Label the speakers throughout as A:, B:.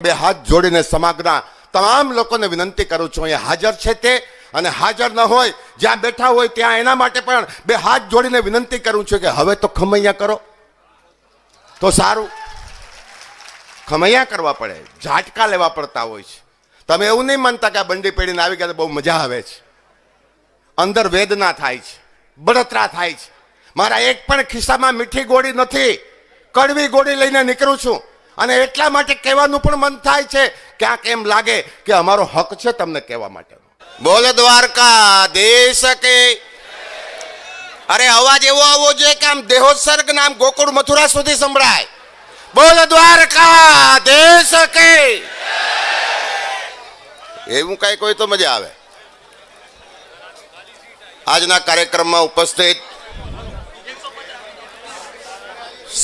A: બે હાથ જોડીને સમાજના તમામ લોકોને વિનંતી કરું છું, અહીંયા હાજર છે તે અને હાજર ન હોય, જ્યાં બેઠા હોય ત્યાં એના માટે પણ બે હાથ જોડીને વિનંતી કરું છું કે હવે તો ખમૈયા કરો. તો સારું. ખમૈયા કરવા પડે, ઝાટકા લેવા પડતા હોય છે. તમે એવું નહીં માનતા કે આ બંડી પેઢીને આવી ગયા બહુ મજા આવે છે. અંદર વેદના થાય છે, બળતરા થાય છે. મારા એક પણ ખિસ્સામાં મીઠી ગોળી નથી. કડવી ગોળી લઈને નીકળું છું. અને એટલા માટે કહેવાનું પણ મન થાય છે, ક્યાંક એમ લાગે કે અમારો હક છે તમને કહેવા માટે
B: બોલ દ્વારકા, દેશ કે અરે અવાજ એવો આવવો જોઈએ કે આમ દેહોત્સર્ગ નામ ગોકુળ મથુરા સુધી સંભળાય. બોલ દ્વારકા, દેશ કે એવું કઈ કોઈ તો મજા આવે. આજના કાર્યક્રમમાં ઉપસ્થિત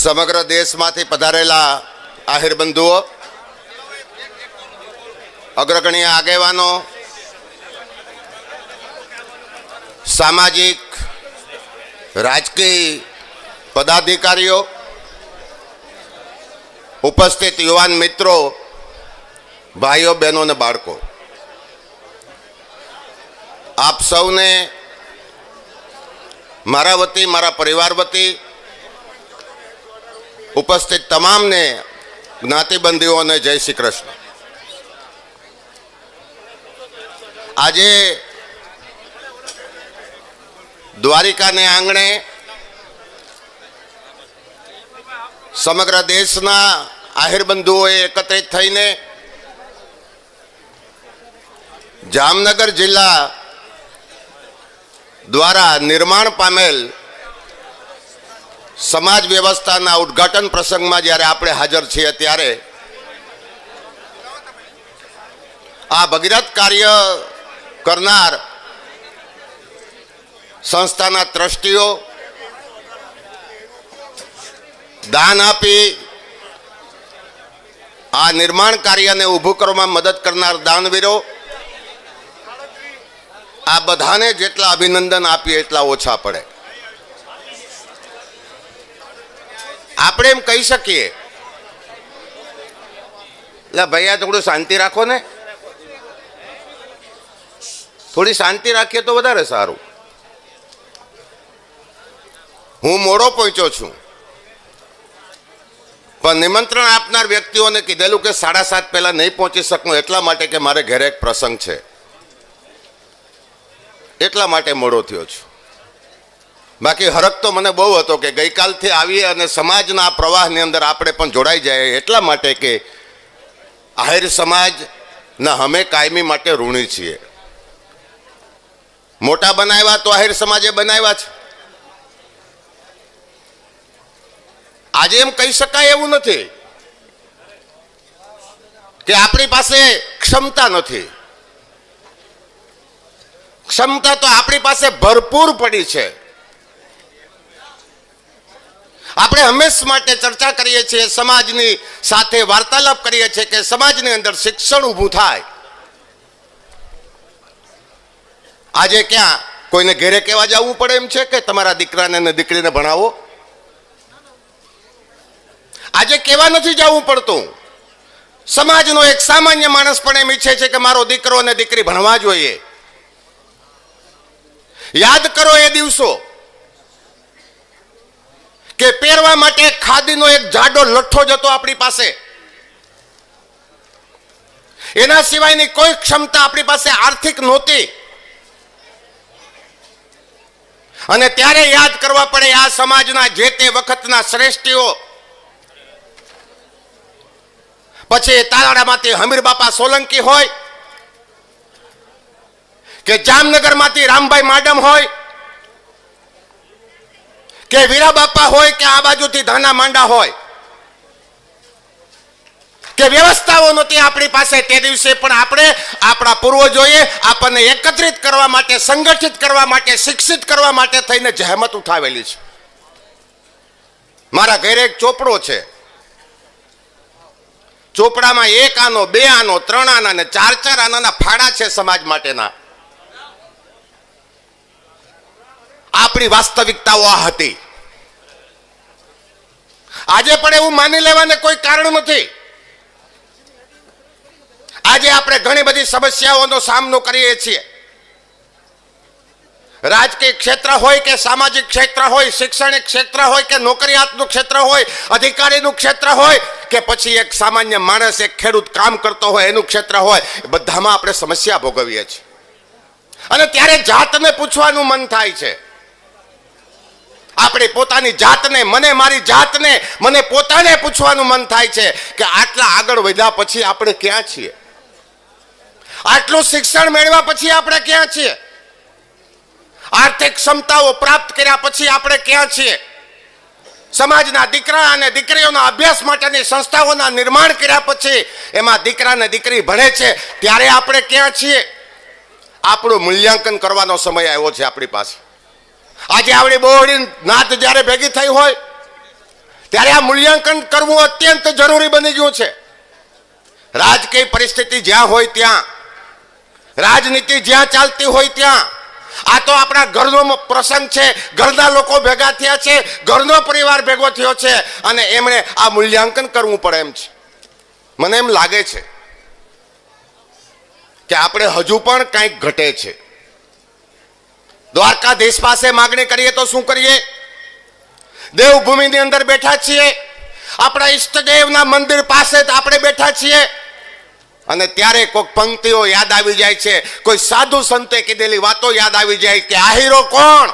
B: સમગ્ર દેશમાંથી પધારેલા આહિર બંધુઓ, અગ્રગણ્ય આગેવાનો, સામાજિક, રાજકીય પદાધિકારીઓ, ઉપસ્થિત યુવાન મિત્રો, ભાઈઓ, બહેનો અને બાળકો, આપ સૌને મારા વતી, મારા પરિવાર વતી ઉપસ્થિત તમામને જ્ઞાતિબંધીઓને જય શ્રી કૃષ્ણ. આજે દ્વારિકાને આંગણે સમગ્ર દેશના આહિરબંધુઓએ એકત્રિત થઈને જામનગર જિલ્લા દ્વારા નિર્માણ પામેલ સમાજ વ્યવસ્થાના ઉદ્ઘાટન પ્રસંગમાં જ્યારે આપણે હાજર છીએ ત્યારે આ ભગીરથ કાર્ય કરનાર સંસ્થાના ટ્રસ્ટીઓ દાન આપી આ નિર્માણ કાર્યને ઊભું કરવામાં મદદ કરનાર દાનવીરો, આ બધાને જેટલા અભિનંદન આપીએ એટલા ઓછા પડે. આપણે એમ કહી શકીએ. એટલે ભૈયા થોડું શાંતિ રાખો ને. થોડી શાંતિ રાખીએ તો વધારે સારું. હું મોડો પહોંચ્યો છું. પણ નિમંત્રણ આપનાર વ્યક્તિઓને કીધેલું કે સાડા સાત પહેલા નહીં પહોંચી શકું એટલા માટે કે મારે ઘરે એક પ્રસંગ છે. એટલા માટે મોડો થયો છું. બાકી હરક તો મને બહુ હતો કે ગઈકાલથી આવીએ અને સમાજના પ્રવાહની અંદર આપણે પણ જોડાઈ જાય એટલા માટે કે આહિર સમાજના અમે કાયમી માટે ઋણી છીએ. મોટા બનાવ્યા તો આહિર સમાજે બનાવ્યા છે. આજે એમ કહી શકાય એવું નથી કે આપણી પાસે ક્ષમતા નથી. ક્ષમતા તો આપણી પાસે ભરપૂર પડી છે. આપણે હંમેશ માટે ચર્ચા કરીએ છીએ, સમાજની સાથે વાર્તાલાપ કરીએ છીએ કે સમાજની અંદર શિક્ષણ ઊભું થાય. આજે ક્યાં કોઈને ઘેરે કહેવા જવું પડે એમ છે કે તમારા દીકરાને અને દીકરીને ભણાવો? આજે કહેવા નથી જવું પડતું. સમાજનો એક સામાન્ય માણસ પણ એમ ઈચ્છે છે કે મારો દીકરો અને દીકરી ભણવા જોઈએ. યાદ કરો એ દિવસો. કે પહેરવા માટે ખાદીનો એક જાડો લઠ્ઠો જતો આપણી પાસે. એના સિવાયની કોઈ ક્ષમતા આપણી પાસે આર્થિક નહોતી. અને ત્યારે યાદ કરવા પડે આ સમાજના જે તે વખતના શ્રેષ્ઠીઓ. પછી તાલાડામાંથી હમીર બાપા સોલંકી હોય, કે જામનગરમાંથી રામભાઈ માડમ હોય કે વીરા બાપા હોય કે આ બાજુથી ધાના માંડા હોય. કે વ્યવસ્થાઓ નહોતી આપણી પાસે તે દિવસે પણ આપણે, આપણા પૂર્વજોએ આપણને એકત્રિત કરવા માટે, સંગઠિત કરવા માટે, શિક્ષિત કરવા માટે થઈને જહેમત ઉઠાવેલી છે. મારા ઘરે એક ચોપડો છે. ચોપડામાં એક આનો, બે આનો, ત્રણ આના ને ચાર ચાર આનાના ફાળા છે સમાજ માટેના. આપણી વાસ્તવિકતાઓ આ હતી. આજે પણ એવું માની લેવાને કોઈ કારણ નથી. આજે આપણે ઘણી બધી સમસ્યાઓનો સામનો કરીએ છીએ. રાજકીય ક્ષેત્ર હોય કે સામાજિક ક્ષેત્ર હોય, શૈક્ષણિક ક્ષેત્ર હોય કે નોકરિયાતનું ક્ષેત્ર હોય, અધિકારીનું ક્ષેત્ર હોય કે પછી એક સામાન્ય માણસ, એક ખેડૂત કામ કરતો હોય, એનું ક્ષેત્ર હોય બધામાં આપણે સમસ્યા ભોગવીએ છીએ. અને ત્યારે જાતને પૂછવાનું મન થાય છે. આપણે પોતાની જાતને, મને મારી જાતને, મને પોતાને પૂછવાનું મન થાય છે કે આટલા આગળ વધ્યા પછી આપણે ક્યાં છીએ? આટલું શિક્ષણ મેળવ્યા પછી આપણે ક્યાં છીએ? આર્થિક ક્ષમતાઓ પ્રાપ્ત કર્યા પછી આપણે ક્યાં છીએ? સમાજના દીકરા અને દીકરીઓના અભ્યાસ માટેની સંસ્થાઓના નિર્માણ કર્યા પછી એમાં દીકરા અને દીકરી ભણે છે, ત્યારે આપણે ક્યાં છીએ? આપણું મૂલ્યાંકન કરવાનો સમય આવ્યો છે આપણી પાસે. આજે આવડી બહોળી નાત જ્યારે ભેગી થઈ હોય, ત્યારે આ મૂલ્યાંકન કરવું અત્યંત જરૂરી બની ગયું છે. રાજકીય પરિસ્થિતિ જ્યાં હોય ત્યાં, રાજનીતિ જ્યાં ચાલતી હોય ત્યાં, આ તો આપણા ઘરનો પ્રસંગ છે, ઘરના લોકો ભેગા થયા છે, ઘરનો પરિવાર ભેગો થયો છે, અને એમણે આ મૂલ્યાંકન કરવું પડે એમ છે. મને એમ લાગે છે કે આપણે હજુ પણ કંઈક ઘટે છે. દ્વારકાધીશ પાસે માગણી કરીએ તો શું કરીએ? દેવભૂમિની અંદર બેઠા છીએ. આપણા ઈષ્ટદેવના મંદિર પાસે આપણે બેઠા છીએ. અને ત્યારે કોઈક પંક્તિઓ યાદ આવી જાય છે. કોઈ સાધુ સંતે કીધેલી વાતો યાદ આવી જાય કે આહીરો કોણ?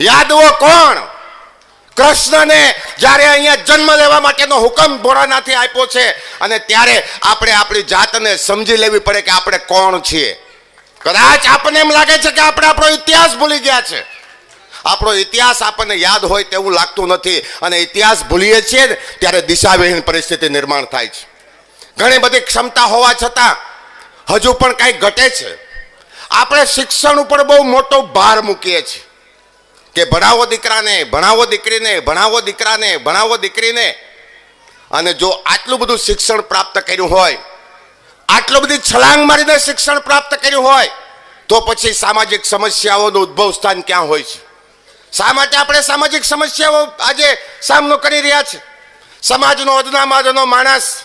B: યાદવો કોણ? કૃષ્ણને જ્યારે અહીંયા જન્મ લેવા માટેનો હુકમ ભોળાનાથી આપ્યો છે. અને ત્યારે આપણે આપણી જાતને સમજી લેવી પડે કે આપણે કોણ છીએ. કદાચ આપણને એમ લાગે છે કે આપણે આપણો ઇતિહાસ ભૂલી ગયા છે. આપણો ઇતિહાસ આપણને યાદ હોય તેવું લાગતું નથી અને ઇતિહાસ ભૂલીએ છીએ ને ત્યારે દિશાવિહીન પરિસ્થિતિ નિર્માણ થાય છે. ઘણી બધી ક્ષમતા હોવા છતાં હજુ પણ કંઈક ઘટે છે. આપણે શિક્ષણ ઉપર બહુ મોટો ભાર મૂકીએ છીએ. કે ભણાવો દીકરાને, ભણાવો દીકરીને, ભણાવો દીકરાને, ભણાવો દીકરીને. અને જો આટલું બધું શિક્ષણ પ્રાપ્ત કર્યું હોય આટલું બધી છલાંગ મારીને શિક્ષણ પ્રાપ્ત કર્યું હોય, તો પછી સામાજિક સમસ્યાઓનું ઉદ્ભવ સ્થાન ક્યાં હોય છે? શા માટે આપણે સામાજિક સમસ્યાઓ આજે સામનો કરી રહ્યા છે? સમાજનો અદનામાં માણસ,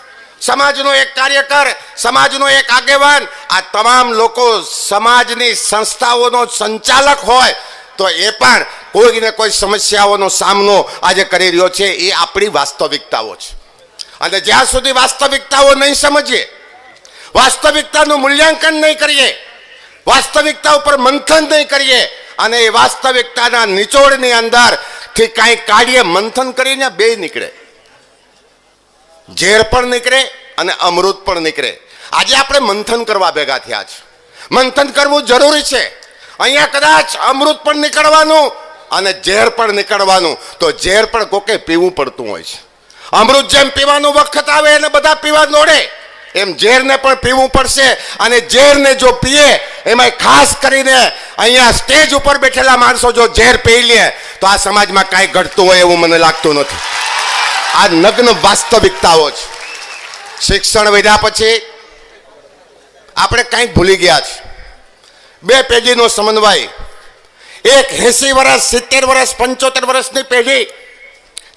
B: સમાજનો એક કાર્યકર, સમાજનો એક આગેવાન, આ તમામ લોકો સમાજની સંસ્થાઓનો સંચાલક હોય, તો એ પણ કોઈને કોઈ સમસ્યાઓનો સામનો આજે કરી રહ્યો છે, એ આપણી વાસ્તવિકતાઓ છે. અને જ્યાં સુધી વાસ્તવિકતાઓ નહીં સમજીએ વાસ્તવિકતાનું મૂલ્યાંકન નહીં કરીએ, વાસ્તવિકતા ઉપર મંથન નહીં કરીએ, અને એ વાસ્તવિકતાના નિચોડની અંદરથી કાંઈ કાઢીએ મંથન કરીને બે નીકળે. ઝેર પણ નીકળે અને અમૃત પણ નીકળે. આજે આપણે મંથન કરવા ભેગા થયા છે. મંથન કરવું જરૂરી છે. અહીંયા કદાચ અમૃત પણ નીકળવાનું અને ઝેર પણ નીકળવાનું. તો ઝેર પણ કોકે પીવું પડતું હોય છે. અમૃત જેમ પીવાનું વખત આવે એને બધા પીવા દોડે. એમ ઝેરને પણ પીવું પડશે અને ઝેરને જો પીએ એમાં ખાસ કરીને અહીંયા સ્ટેજ ઉપર બેઠેલા માણસો જો ઝેર પી લે, તો આ સમાજમાં કાંઈ ઘટતું હોય એવું મને લાગતું નથી. આ નગ્ન વાસ્તવિકતાઓ છે. શિક્ષણ વધ્યા પછી આપણે કંઈક ભૂલી ગયા છે. બે પેઢીનો સમન્વય. એક એસી વર્ષ, સિત્તેર વર્ષ, પંચોતેર વર્ષની પેઢી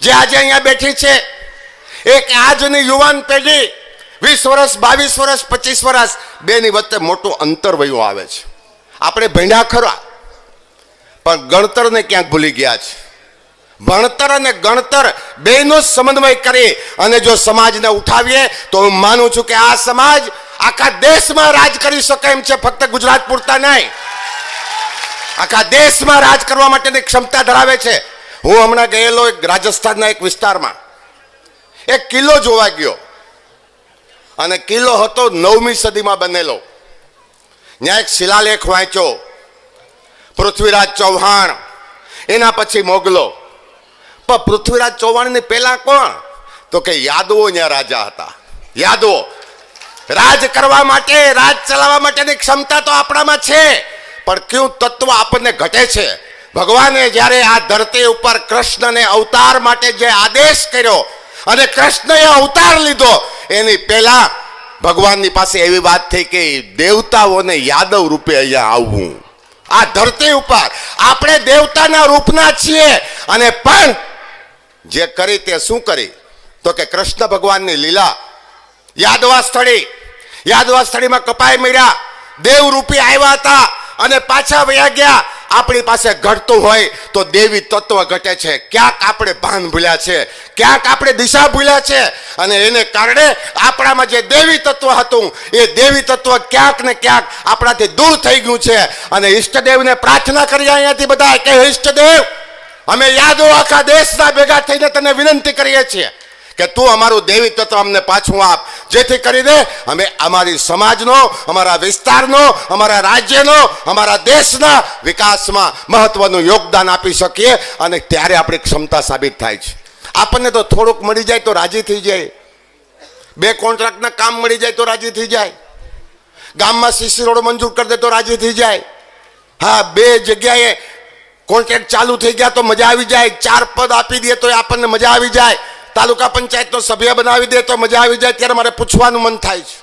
B: જે આજે અહીંયા બેઠી છે. એક આજની યુવાન પેઢી વીસ વર્ષ, બાવીસ વર્ષ, પચીસ વર્ષ બેની વચ્ચે મોટું અંતર વયું આવે છે. આપણે ભણ્યા ખરા. પણ ગણતરને ક્યાંક ભૂલી ગયા છે. ભણતર અને ગણતર બેનો સમન્વય કરી અને જો સમાજને ઉઠાવીએ, તો હું માનું છું કે આ સમાજ આખા દેશમાં રાજ કરી શકે એમ છે, ફક્ત ગુજરાત પૂરતા નહીં. આખા દેશમાં રાજ કરવા માટેની ક્ષમતા ધરાવે છે. હું હમણાં ગયેલો એક રાજસ્થાનના એક વિસ્તારમાં. એક કિલ્લો જોવા ગયો. અને કિલ્લો હતો નવમી સદીમાં બનેલો. ત્યાં એક શિલાલેખ વાંચ્યો. પૃથ્વીરાજ ચૌહાણ. એના પછી મોગલો. પણ પૃથ્વીરાજ ચૌહાણની પહેલા કોણ? તો કે યાદવો ત્યાં રાજા હતા. યાદવો. રાજ કરવા માટે, રાજ ચલાવવા માટેની ક્ષમતા તો આપણામાં છે, પણ કયું તત્વ આપણને ઘટે છે? ભગવાને જ્યારે આ ધરતી ઉપર કૃષ્ણને અવતાર માટે જે આદેશ કર્યો અને કૃષ્ણએ અવતાર લીધો એની પહેલા ભગવાનની પાસે એવી વાત થઈ કે દેવતાઓને યાદવ રૂપે અહીંયા આવવું આ ધરતી ઉપર આપણે દેવતાના રૂપના છીએ. અને પણ જે કરી તે શું કરી? તો કે કૃષ્ણ ભગવાનની લીલા યાદવા સ્થળે,
A: યાદવા સ્થળીમાં કપાઈ મળ્યા દેવરૂપી આવ્યા હતા અને પાછા વયા ગયા. આપણી પાસે ઘટતું હોય તો દેવી તત્વ ઘટે છે. ક્યાંક આપણે ભાન ભૂલ્યા છે, ક્યાંક આપણે દિશા ભૂલ્યા છે. અને એને કારણે આપણામાં જે દેવી તત્વ હતું, એ દેવી તત્વ ક્યાંક ને ક્યાંક આપણાથી દૂર થઈ ગયું છે. અને ઈષ્ટદેવને પ્રાર્થના કરી અહીંયાથી બધા કે ઈષ્ટદેવ, અમે યાદો આખા દેશના ભેગા થઈને તને વિનંતી કરીએ છીએ. કે તું અમારું દેવી તત્વ અમને પાછું આપ. જેથી કરીને અમે અમારી સમાજનો, અમારા વિસ્તારનો, અમારા રાજ્યનો, અમારા દેશના વિકાસમાં મહત્વનું યોગદાન આપી શકીએ અને ત્યારે આપણી ક્ષમતા સાબિત થાય છે. આપણને તો થોડુંક મળી જાય તો રાજી થઈ જાય. બે કોન્ટ્રાક્ટના કામ મળી જાય તો રાજી થઈ જાય. ગામમાં સીસી રોડ મંજૂર કરી દે તો રાજી થઈ જાય. હા, બે જગ્યાએ કોન્ટ્રાક્ટ ચાલુ થઈ ગયા તો મજા આવી જાય. ચાર પદ આપી દે તો આપણને મજા આવી જાય. તાલુકા પંચાયતનો સભ્ય બનાવી દે તો મજા આવી જાય, ત્યારે મારે પૂછવાનું મન થાય છે.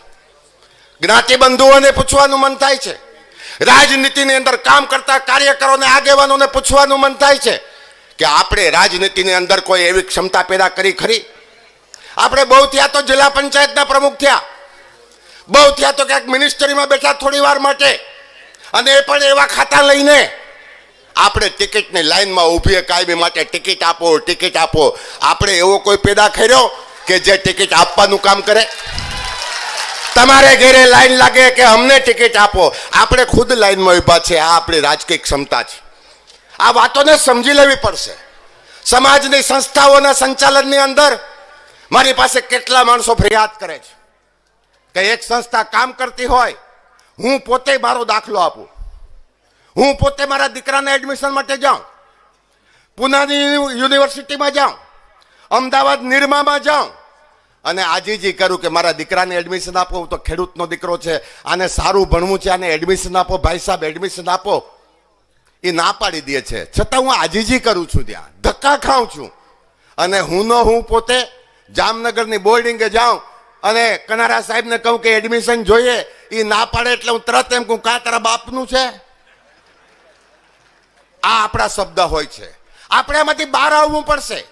A: જ્ઞાતિ બંધુઓને પૂછવાનું મન થાય છે. રાજનીતિની અંદર કામ કરતા કાર્યકરોને, આગેવાનોને પૂછવાનું મન થાય છે કે આપણે રાજનીતિની અંદર કોઈ એવી ક્ષમતા પેદા કરી ખરી? આપણે બહુ થયા તો જિલ્લા પંચાયતના પ્રમુખ થયા. બહુ થયા તો ક્યાંક મિનિસ્ટરીમાં બેઠા થોડી વાર માટે. અને એ પણ એવા ખાતા લઈને આપણે ટિકિટની લાઈનમાં ઊભી કાયમી માટે ટિકિટ આપો ટિકિટ આપો. આપણે એવો કોઈ પેદા કર્યો કે જે ટિકિટ આપવાનું કામ કરે? તમારે ઘેરે લાઈન લાગે કે અમને ટિકિટ આપો? આપણે ખુદ લાઈનમાં ઊભા છે, આ આપણી રાજકીય ક્ષમતા છે. આ વાતોને સમજી લેવી પડશે. સમાજની સંસ્થાઓના સંચાલનની અંદર મારી પાસે કેટલા માણસો ફરિયાદ કરે છે કે એક સંસ્થા કામ કરતી હોય, હું પોતે મારો દાખલો આપું. હું પોતે મારા દીકરાના એડમિશન માટે જાઉં. પુનાની યુનિવર્સિટીમાં જાઉં. અમદાવાદ નિરમામાં જાઉં. અને આજીજી કરું કે મારા દીકરાને એડમિશન આપો, હું તો ખેડૂતનો દીકરો છે. આને સારું ભણવું છે, આને એડમિશન આપો, ભાઈ સાહેબ એડમિશન આપો. એ ના પાડી દે છે. છતાં હું આજીજી કરું છું ત્યાં, ધક્કા ખાઉં છું. અને હું નો હું પોતે જામનગરની બોર્ડિંગે જાઉં અને કનારા સાહેબને કહું કે એડમિશન જોઈએ. એ ના પાડે એટલે હું તરત એમ કહું, કા તારા બાપનું છે? આ આપણા શબ્દ હોય છે. આપણે આમાંથી બહાર આવવું પડશે.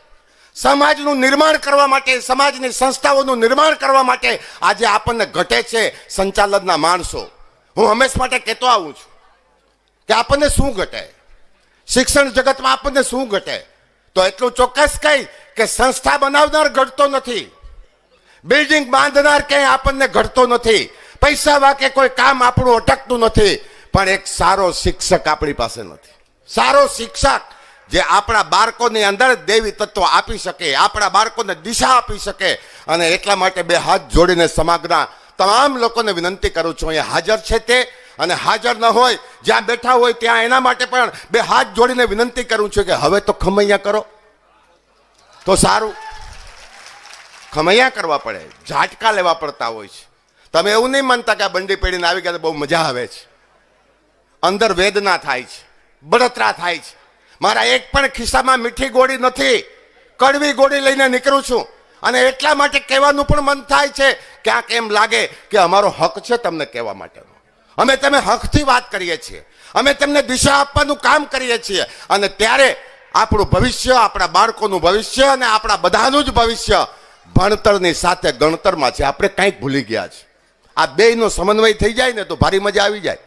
A: સમાજનું નિર્માણ કરવા માટે, સમાજની સંસ્થાઓનું નિર્માણ કરવા માટે આજે આપણને ઘટે છે સંચાલનના માણસો. હું હંમેશ માટે કહેતો આવું છું કે આપણને શું ઘટે? શિક્ષણ જગતમાં આપણને શું ઘટે? તો એટલું ચોક્કસ કહી કે સંસ્થા બનાવનાર ઘટતો નથી. બિલ્ડિંગ બાંધનાર ક્યાંય આપણને ઘટતો નથી. પૈસા વાકે કોઈ કામ આપણું અટકતું નથી. પણ એક સારો શિક્ષક આપણી પાસે નથી. સારો શિક્ષક જે આપણા બાળકોની અંદર દેવી તત્વ આપી શકે, આપણા બાળકોને દિશા આપી શકે અને એટલા માટે બે હાથ જોડીને સમાજના તમામ લોકોને વિનંતી કરું છું, અહીંયા હાજર છે તે અને હાજર ન હોય, જ્યાં બેઠા હોય ત્યાં એના માટે પણ બે હાથ જોડીને વિનંતી કરું છું કે હવે તો ખમૈયા કરો. તો સારું. ખમૈયા કરવા પડે, ઝાટકા લેવા પડતા હોય છે. તમે એવું નહીં માનતા કે આ બંડી પેઢીને આવી ગયા તો બહુ મજા આવે છે. અંદર વેદના થાય છે. બળતરા થાય છે. મારા એક પણ ખિસ્સામાં મીઠી ગોળી નથી. કડવી ગોળી લઈને નીકળું છું. અને એટલા માટે કહેવાનું પણ મન થાય છે, ક્યાંક એમ લાગે કે અમારો હક છે તમને કહેવા માટેનો. અમે તમે હકથી વાત કરીએ છીએ. અમે તમને દિશા આપવાનું કામ કરીએ છીએ. અને ત્યારે આપણું ભવિષ્ય, આપણા બાળકોનું ભવિષ્ય અને આપણા બધાનું જ ભવિષ્ય ભણતરની સાથે ગણતરમાં છે. આપણે કંઈક ભૂલી ગયા છે. આ બેયનો સમન્વય થઈ જાય ને તો ભારી મજા આવી જાય.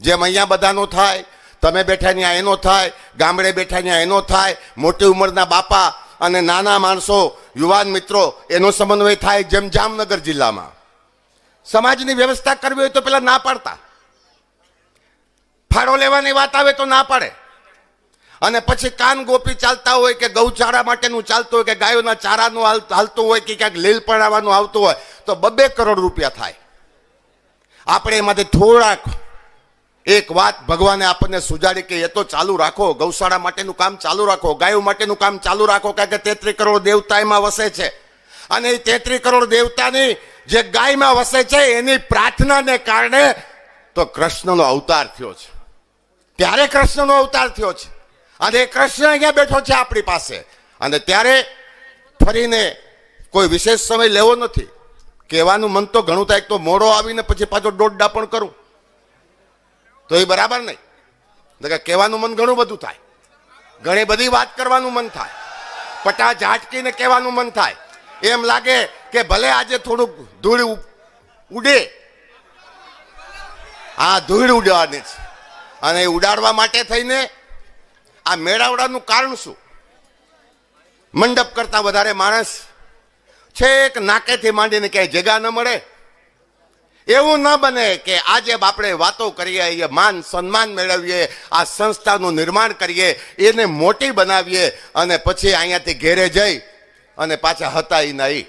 A: જેમ અહીંયા બધાનું થાય તમે બેઠા ત્યાં એનો થાય, ગામડે બેઠા ત્યાં એનો થાય, મોટી ઉંમરના બાપા અને નાના માણસો, યુવાન મિત્રો, એનો સમન્વય થાય જેમ જામનગર જિલ્લામાં. સમાજની વ્યવસ્થા કરવી હોય તો પેલા ના પાડતા. ફાળો લેવાની વાત આવે તો ના પાડે. અને પછી કાન ગોપી ચાલતા હોય કે ગૌચારા માટેનું ચાલતું હોય કે ગાયોના ચારાનું હાલ- હાલતું હોય કે ક્યાંક લીલ પડાવવાનું આવતું હોય, તો બબે કરોડ રૂપિયા થાય. આપણે એમાંથી થોડાક એક વાત ભગવાને આપણને સુજાડી કે એ તો ચાલુ રાખો, ગૌશાળા માટેનું કામ ચાલુ રાખો, ગાયો માટેનું કામ ચાલુ રાખો, કારણ કે તેત્રીસ કરોડ દેવતા એમાં વસે છે. અને એ તેત્રીસ કરોડ દેવતાની જે ગાયમાં વસે છે, એની પ્રાર્થનાને કારણે તો કૃષ્ણનો અવતાર થયો છે. ત્યારે કૃષ્ણનો અવતાર થયો છે. અને એ કૃષ્ણ અહીંયા બેઠો છે આપણી પાસે. અને ત્યારે ફરીને કોઈ વિશેષ સમય લેવો નથી. કહેવાનું મન તો ઘણું થાય તો મોડો આવીને પછી પાછો દોડડા પણ કરું. તો એ બરાબર નહીં. કે કહેવાનું મન ઘણું બધું થાય. ઘણી બધી વાત કરવાનું મન થાય. પટા ઝાટકીને કહેવાનું મન થાય. એમ લાગે કે ભલે આજે થોડુંક ધૂળ ઉડે. આ ધૂળ ઉડવાની છે. અને એ ઉડાડવા માટે થઈને આ મેળાવડાનું કારણ શું? મંડપ કરતા વધારે માણસ છેક નાકેથી માંડીને ક્યાંય જગા ન મળે. એવું ન બને કે આજે આપણે વાતો કરીએ, એ માન સન્માન મેળવીએ, આ સંસ્થાનું નિર્માણ કરીએ, એને મોટી બનાવીએ અને પછી અહીંયાથી ઘેરે જઈ અને પાછા હતા એ નહીં.